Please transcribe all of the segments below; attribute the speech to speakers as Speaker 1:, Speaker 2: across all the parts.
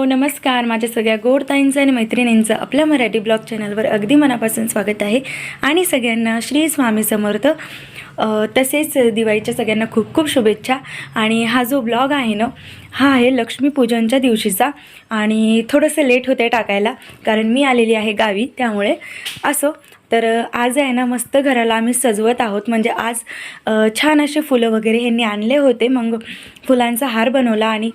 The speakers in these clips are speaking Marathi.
Speaker 1: हॅलो नमस्कार. माझ्या सगळ्या गोड ताईंचं आणि मैत्रिणींचं आपल्या मराठी ब्लॉग चॅनलवर अगदी मनापासून स्वागत आहे. आणि सगळ्यांना श्री स्वामी समर्थ. तसेच दिवाळीच्या सगळ्यांना खूप खूप शुभेच्छा. आणि हा जो ब्लॉग आहे ना हा आहे लक्ष्मीपूजनच्या दिवशीचा. आणि थोडंसं लेट होते टाकायला कारण मी आलेली आहे गावी त्यामुळे असो. तर आज आहे ना मस्त घराला आम्ही सजवत आहोत. म्हणजे आज छान असे फुलं वगैरे ह्यांनी आणले होते. मग फुलांचा हार बनवला आणि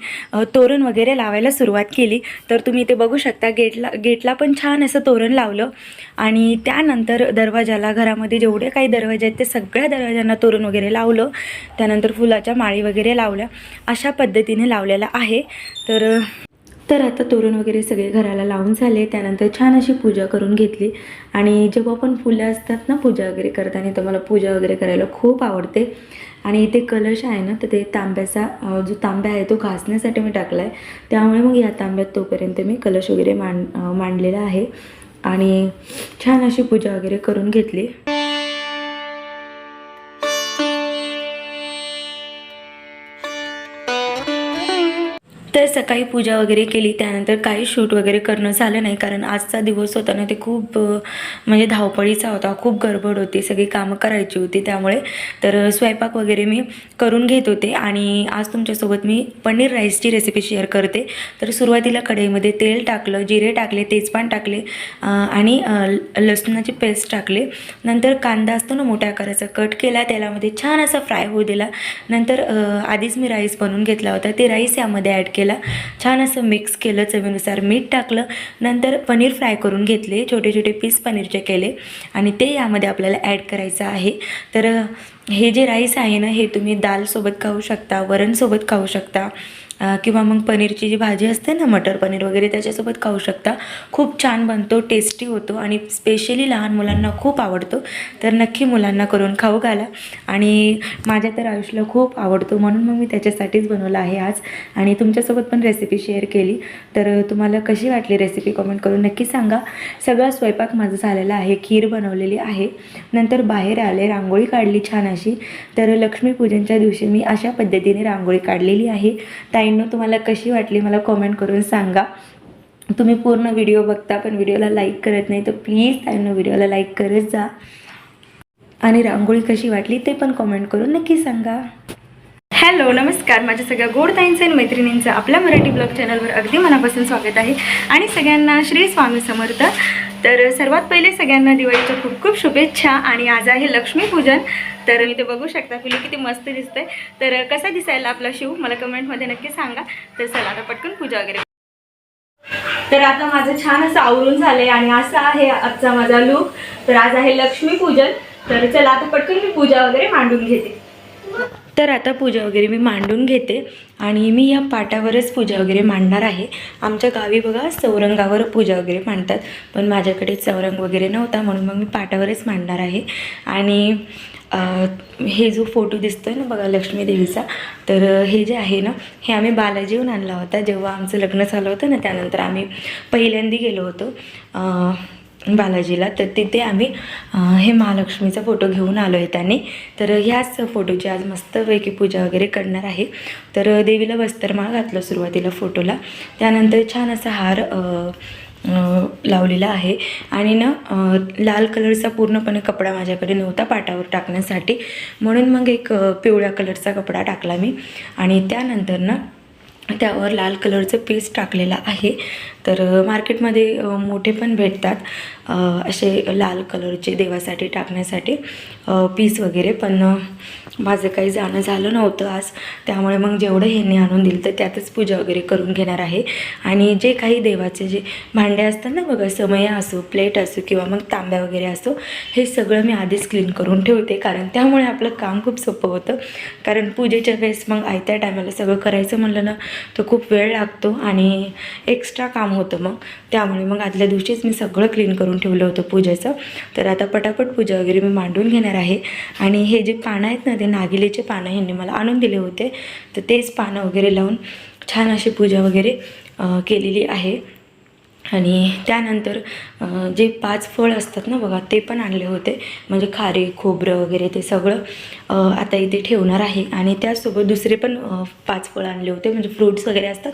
Speaker 1: तोरण वगैरे लावायला सुरुवात केली. तर तुम्ही इथे बघू शकता गेटला गेटला पण छान असं तोरण लावलं. आणि त्यानंतर दरवाजाला घरामध्ये जेवढे काही दरवाजे आहेत ते सगळ्या दरवाज्यांना तोरण वगैरे लावलं. त्यानंतर फुलाच्या माळी वगैरे लावल्या. अशा पद्धतीने लावलेला आहे. तर तर आता तोरण वगैरे सगळे घराला लावून झाले. त्यानंतर छान अशी पूजा करून घेतली. आणि जेव्हा पण फुलं असतात ना पूजा वगैरे करताना तर मला पूजा वगैरे करायला खूप आवडते. आणि इथे कलश आहे ना तर ते तांब्याचा जो तांब्या आहे तो घासण्यासाठी मी टाकला आहे त्यामुळे मग या तांब्यात तोपर्यंत मी कलश वगैरे मांड मांडलेला आहे. आणि छान अशी पूजा वगैरे करून घेतली. सकाळी पूजा वगैरे केली त्यानंतर काही शूट वगैरे करणं झालं नाही कारण आजचा दिवस होता ना ते खूप म्हणजे धावपळीचा होता. खूप गडबड होती सगळी कामं करायची होती त्यामुळे. तर स्वयंपाक वगैरे मी करून घेत होते आणि आज तुमच्यासोबत मी पनीर राईसची रेसिपी शेअर करते. तर सुरुवातीला कढईमध्ये तेल टाकलं जिरे टाकले तेजपान टाकले आणि अ, लसणाची पेस्ट टाकले. नंतर कांदा असतो ना मोठ्या आकाराचा कट केला तेलामध्ये छान असा फ्राय होऊ दिला. नंतर आधीच मी राईस बनवून घेतला होता. ते राईस यामध्ये ॲड केला. छान असं मिक्स केलं चवीनुसार. मीठ टाकलं नंतर पनीर फ्राय करून घेतले छोटे छोटे पीस पनीरचे केले. आणि ते यामध्ये आपल्याला ॲड करायचं आहे. तर हे जे राईस आहे ना हे तुम्ही दालसोबत खाऊ शकता वरणसोबत खाऊ शकता. किंवा मग पनीरची जी भाजी असते ना मटर पनीर वगैरे त्याच्यासोबत खाऊ शकता. खूप छान बनतो टेस्टी होतो आणि स्पेशली लहान मुलांना खूप आवडतो. तर नक्की मुलांना करून खाऊ घाला. आणि माझ्या तर आयुष्याला खूप आवडतो म्हणून मग मी त्याच्यासाठीच बनवलं आहे आज. आणि तुमच्यासोबत पण रेसिपी शेअर केली. तर तुम्हाला कशी वाटली रेसिपी कमेंट करून नक्की सांगा. सगळा स्वयंपाक माझा झालेला आहे खीर बनवलेली आहे. नंतर बाहेर आले रांगोळी काढली छान अशी. तर लक्ष्मीपूजनच्या दिवशी मी अशा पद्धतीने रांगोळी काढलेली आहे. ताईंनो तुम्हाला कशी वाटली मला कॉमेंट करून सांगा. तुम्ही पूर्ण व्हिडिओ बघता पण व्हिडिओला लाईक करत नाही तर प्लीज ताईंनो व्हिडिओला लाईक करत जा. आणि रांगोळी कशी वाटली ते पण कमेंट करून नक्की सांगा. हॅलो नमस्कार. माझ्या सगळ्या गोड ताईंचं आणि मैत्रिणींचं आपल्या मराठी ब्लॉग चॅनलवर अगदी मनापासून स्वागत आहे. आणि सगळ्यांना श्री स्वामी समर्थ. तर सर्वात पहिले सगळ्यांना दिवाळीच्या खूप खूप शुभेच्छा आणि आज आहे लक्ष्मीपूजन तर मी ते बघू शकता पिलू किती मस्त दिसतंय. तर कसा दिसायला आपला शिव मला कमेंटमध्ये नक्की सांगा. तर चला आता पटकन पूजा वगैरे तर आता माझं छान असं आवरून झालंय आणि असा आहे आजचा माझा लुक तर आज आहे लक्ष्मीपूजन तर चला आता पटकन मी पूजा वगैरे मांडून घेते. तर आता पूजा वगैरे मी मांडून घेते आणि मी या पाटावरच पूजा वगैरे मांडणार आहे. आमच्या गावी बघा चौरंगावर पूजा वगैरे मांडतात पण माझ्याकडे चौरंग वगैरे नव्हता म्हणून मग मी पाटावरच मांडणार आहे. आणि हे जो फोटो दिसतोय ना बघा लक्ष्मी देवीचा तर हे जे आहे ना हे आम्ही बालाजीहून आणला होता जेव्हा आमचं लग्न झालं होतं ना त्यानंतर आम्ही पहिल्यांदा गेलो होतो. बालाजीला तर तिथे आम्ही हे महालक्ष्मीचा फोटो घेऊन आलो आहे त्याने. तर ह्याच फोटोची आज मस्तपैकी पूजा वगैरे करणार आहे. तर देवीला वस्त्रमाळ घातलं सुरुवातीला फोटोला. त्यानंतर छान असा हार लावलेला आहे. आणि ना लाल कलरचा पूर्णपणे कपडा माझ्याकडे नव्हता पाटावर टाकण्यासाठी. म्हणून मग एक पिवळ्या कलरचा कपडा टाकला मी. आणि त्यानंतर ना त्यावर लाल कलरचं पीस टाकलेलं आहे. तर मार्केटमध्ये मोठे पण भेटतात. असे लाल कलरचे देवासाठी टाकण्यासाठी पीस वगैरे. पण माझं काही जाणं झालं नव्हतं आज. त्यामुळे मग जेवढं ह्यांनी आणून दिलं तर त्यातच पूजा वगैरे करून घेणार आहे. आणि जे काही देवाचे जे भांडे असतात ना बघा समया असो प्लेट असो किंवा मग तांब्या वगैरे असो हे सगळं मी आधीच क्लीन करून ठेवते. कारण त्यामुळे आपलं काम खूप सोपं होतं. कारण पूजेच्या वेळेस मग आयत्या टायमाला सगळं करायचं म्हणलं ना तर खूप वेळ लागतो. आणि एक्स्ट्रा काम होतं मग. त्यामुळे मग आदल्या दिवशीच मी सगळं क्लीन करून ठेवलं होतं पूजेचं. तर आता पटापट पूजा वगैरे मी मांडून घेणार आहे. आणि हे जे पानं आहेत ना ते नागिलेचे पानं ह्यांनी मला आणून दिले होते. तर तेच पानं वगैरे लावून छान अशी पूजा वगैरे केलेली आहे. आणि त्यानंतर जे पाच फळ असतात ना बघा ते पण आणले होते. म्हणजे खारे खोबरं वगैरे ते सगळं आता इथे ठेवणार आहे. आणि त्याचसोबत दुसरे पण पाच फळ आणले होते. म्हणजे फ्रूट्स वगैरे असतात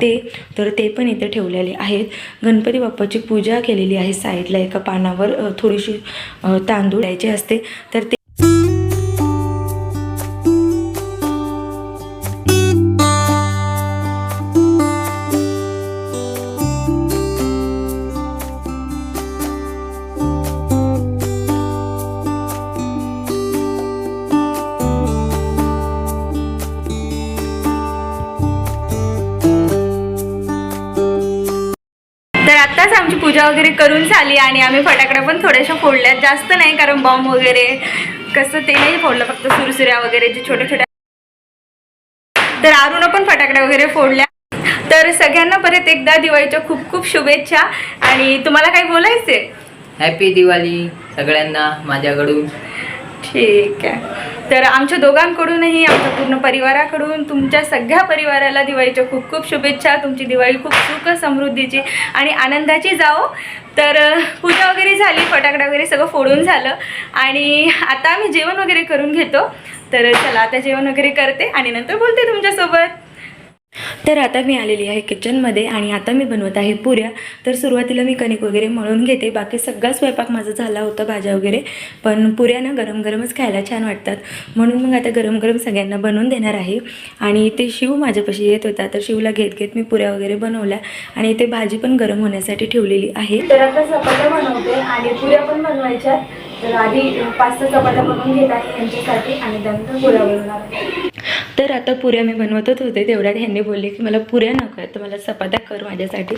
Speaker 1: ते तर ते पण इथे ठेवलेले आहेत. गणपती बाप्पाची पूजा केलेली आहे साईडला. एका पानावर थोडीशी तांदूळ द्यायचे असते. तर ते
Speaker 2: आत्ताच आमची पूजा वगैरे करून झाली आणि आम्ही फटाकड्या पण थोड्याशा फोडल्यात जास्त नाही कारण बॉम्ब वगैरे कसं ते नाही फोडलं फक्त सुरसुऱ्या वगैरे जे छोट्या छोट्या तर आरुनं पण फटाकड्या वगैरे फोडल्या. तर सगळ्यांना परत एकदा दिवाळीच्या खूप खूप शुभेच्छा. आणि तुम्हाला काही बोलायचे
Speaker 3: हॅपी दिवाळी सगळ्यांना माझ्याकडून.
Speaker 2: ठीक आहे. तर आमच्या दोघांकडूनही आमच्या पूर्ण परिवाराकडून तुमच्या सगळ्या परिवाराला दिवाळीच्या खूप खूप शुभेच्छा तुमची दिवाळी खूप सुख समृद्धीची आणि आनंदाची जाओ तर पूजा वगैरे झाली फटाकडा वगैरे सगळं फोडून झालं आणि आता आम्ही जेवण वगैरे करून घेतो. तर चला आता जेवण वगैरे करते आणि नंतर बोलते तुमच्यासोबत.
Speaker 1: तर आता मी आलेली आहे किचनमध्ये आणि आता मी बनवत आहे पुऱ्या. तर सुरुवातीला मी कणिक वगैरे मळून घेते. बाकी सगळा स्वयंपाक माझा झाला होता भाज्या वगैरे. पण पुऱ्या ना गरम गरमच खायला छान वाटतात. म्हणून मग आता गरम गरम सगळ्यांना बनवून देणार आहे. आणि ते शिव माझ्यापाशी येत होता. तर शिवला घेत घेत मी पुऱ्या वगैरे बनवल्या. आणि ते भाजी पण गरम होण्यासाठी ठेवलेली आहे.
Speaker 2: तर आता चपात्या बनवते आणि पुऱ्या पण बनवायच्या तर आधी पाच सहा चपात्या बनवून घेत आहे यांच्यासाठी आणि त्यानंतर पुऱ्या बनवणार
Speaker 1: तर आता पुऱ्या मी बनवतच होते तेवढ्यात ह्यांनी बोलले की मला पुऱ्या नको आहेत तर मला चपात्या कर माझ्यासाठी.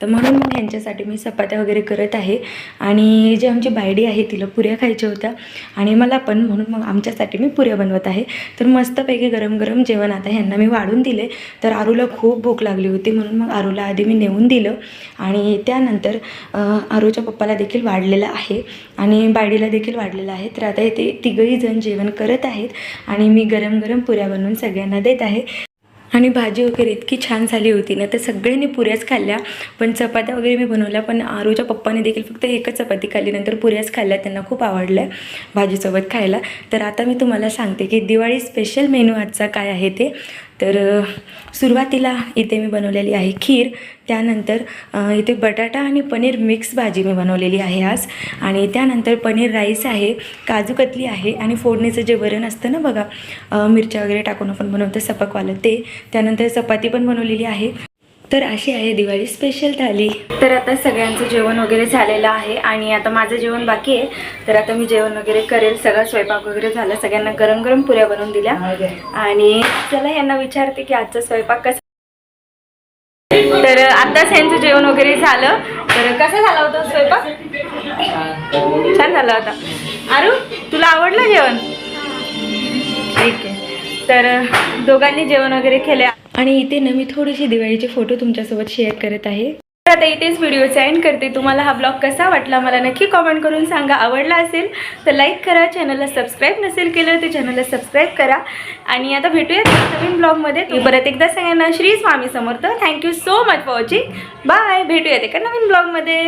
Speaker 1: तर म्हणून मग ह्यांच्यासाठी मी चपात्या वगैरे करत आहे. आणि जी आमची बायडी आहे तिला पुऱ्या खायच्या होत्या. आणि मला पण म्हणून मग आमच्यासाठी मी पुऱ्या बनवत आहे. तर मस्तपैकी गरम गरम जेवण आता ह्यांना मी वाढून दिले. तर आरूला खूप भूक लागली होती म्हणून मग आरूला आधी मी नेऊन दिलं. आणि त्यानंतर आरूच्या पप्पाला देखील वाढलेलं आहे आणि बायडीला देखील वाढलेलं आहे. तर आता इथे तिघही जण जेवण करत आहेत. आणि मी गरम गरम पुऱ्या बनवून सगळ्यांना देत आहे. आणि भाजी वगैरे इतकी छान झाली होती ना तर सगळ्यांनी पुऱ्याच खाल्ल्या. पण चपात्या वगैरे मी बनवल्या पण आरूच्या पप्पाने देखील फक्त एकच चपाती खाल्ली नंतर पुऱ्याच खाल्ल्या त्यांना खूप आवडल्या भाजीसोबत खायला. तर आता मी तुम्हाला सांगते की दिवाळी स्पेशल मेनू आजचा काय आहे ते. तर सुरुवातीला इथे मी बनवलेली आहे खीर त्यानंतर इथे बटाटा आणि पनीर मिक्स भाजी मी बनवलेली आहे आज. आणि त्यानंतर पनीर राईस आहे काजू कतली आहे आणि फोडणीचं जे वरण असतं ना बघा मिरच्या वगैरे टाकून आपण बनवतो सपकवालं ते. त्यानंतर चपाती पण बनवलेली आहे. तर अशी आहे दिवाळी स्पेशल थाली.
Speaker 2: तर आता सगळ्यांचं जेवण वगैरे झालेलं आहे आणि आता माझं जेवण बाकी आहे. तर आता मी जेवण वगैरे करेल. सगळं स्वयंपाक वगैरे झाला. सगळ्यांना गरम गरम पुऱ्या बनवून दिल्या. आणि चला यांना विचारते की आजचा स्वयंपाक कसा तर आताच यांचं जेवण वगैरे झालं. तर कसं झाला होता स्वयंपाक? छान झाला होता. अरू तुला आवडलं जेवण? ठीक आहे. तर दोघांनी जेवण वगैरे केले.
Speaker 1: आणि इथे ना मी थोडीशी दिवाळीचे फोटो तुमच्यासोबत शेअर करत आहे.
Speaker 2: तर आता इथेच व्हिडिओ एंड करते. तुम्हाला हा ब्लॉग कसा वाटला मला नक्की कॉमेंट करून सांगा. आवडला असेल तर लाईक करा. चॅनलला सबस्क्राईब नसेल केलं तर चॅनलला सबस्क्राईब करा. आणि आता भेटूयात नवीन ब्लॉगमध्ये तुम्ही परत एकदा सगळ्यांना Shri Swami Samarth. Thank you so much for watching bye भेटूयात एका नवीन ब्लॉगमध्ये